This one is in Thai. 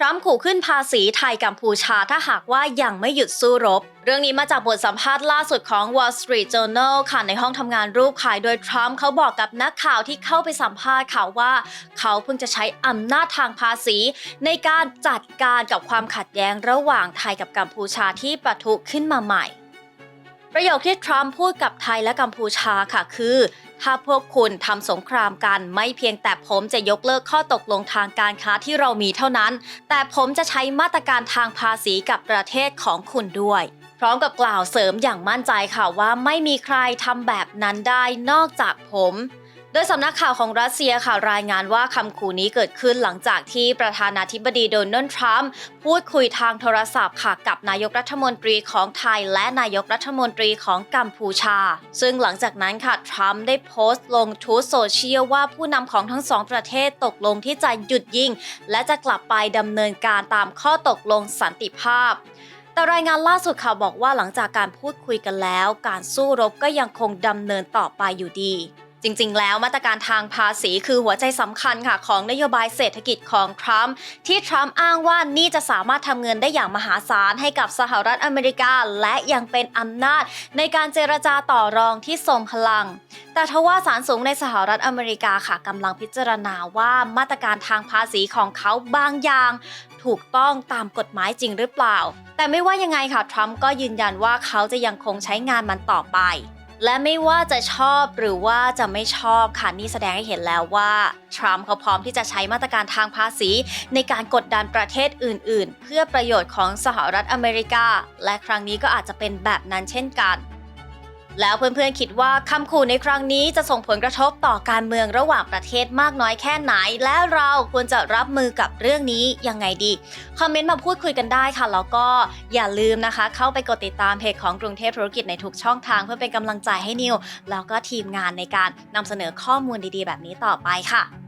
ทรัมป์ขู่ขึ้นภาษีไทยกัมพูชาถ้าหากว่ายังไม่หยุดสู้รบ เรื่องนี้มาจากบทสัมภาษณ์ล่าสุดของ Wall Street Journal ค่ะในห้องทำงานรูปขายโดยทรัมป์เขาบอกกับนักข่าวที่เข้าไปสัมภาษณ์ค่ะว่า เขาเพิ่งจะใช้อำนาจทางภาษี ในการจัดการกับความขัดแย้งระหว่างไทยกับกัมพูชาที่ปะทุขึ้นมาใหม่ ประโยคที่ทรัมป์พูดกับไทยและกัมพูชาค่ะคือ ถ้าพวกคุณทำสงครามกันไม่เพียงแต่ผมจะยกเลิกข้อตกลงทางการค้าที่เรามีเท่านั้น แต่ผมจะใช้มาตรการทางภาษีกับประเทศของคุณด้วย พร้อมกับกล่าวเสริมอย่างมั่นใจค่ะว่าไม่มีใครทำแบบนั้นได้นอกจากผม โดยสำนักข่าวของรัสเซียค่ะรายงานว่าคำขู่นี้เกิดขึ้นหลังจากที่ประธานาธิบดีโดนัลด์ทรัมป์พูดคุยทางโทรศัพท์ค่ะกับนายกรัฐมนตรีของไทยและนายกรัฐมนตรีของกัมพูชา ซึ่งหลังจากนั้นค่ะทรัมป์ได้โพสต์ลงทูตโซเชียลว่าผู้นำของทั้งสองประเทศตกลงที่จะหยุดยิง และจะกลับไปดำเนินการตามข้อตกลงสันติภาพแต่รายงานล่าสุดค่ะบอกว่าหลังจากการพูดคุยกันแล้ว การสู้รบก็ยังคงดำเนินต่อไปอยู่ดี จริง ๆ แล้วมาตรการทางภาษีคือหัวใจสำคัญค่ะของนโยบายเศรษฐกิจของทรัมป์ที่ทรัมป์อ้างว่านี่จะสามารถทำเงินได้อย่างมหาศาลให้กับสหรัฐอเมริกา และยังเป็นอำนาจในการเจรจาต่อรองที่ทรงพลัง แต่ทว่าศาลสูงในสหรัฐอเมริกาค่ะกำลังพิจารณาว่ามาตรการทางภาษีของเขาบางอย่าง ถูกต้องตามกฎหมายจริงหรือเปล่า แต่ไม่ว่ายังไงค่ะทรัมป์ก็ยืนยันว่าเขาจะยังคงใช้งานมันต่อไป และไม่ว่าจะชอบหรือว่าจะไม่ชอบค่ะนี่แสดงให้เห็นแล้วว่าทรัมป์เขาพร้อมที่จะใช้มาตรการทางภาษี ในการกดดันประเทศอื่น ๆ เพื่อประโยชน์ของสหรัฐอเมริกา และครั้งนี้ก็อาจจะเป็นแบบนั้นเช่นกัน แล้วเพื่อนๆคิดว่าคำขู่ในครั้งนี้จะส่งผลกระทบต่อการเมืองระหว่างประเทศมากน้อยแค่ไหน และเราควรจะรับมือกับเรื่องนี้ยังไงดีคอมเมนต์มาพูดคุยกันได้ค่ะแล้วก็อย่าลืมนะคะ เข้าไปกดติดตามเพจของกรุงเทพธุรกิจในทุกช่องทาง เพื่อเป็นกำลังใจให้นิวแล้วก็ทีมงานในการนำเสนอข้อมูลดีๆ แบบนี้ต่อไปค่ะ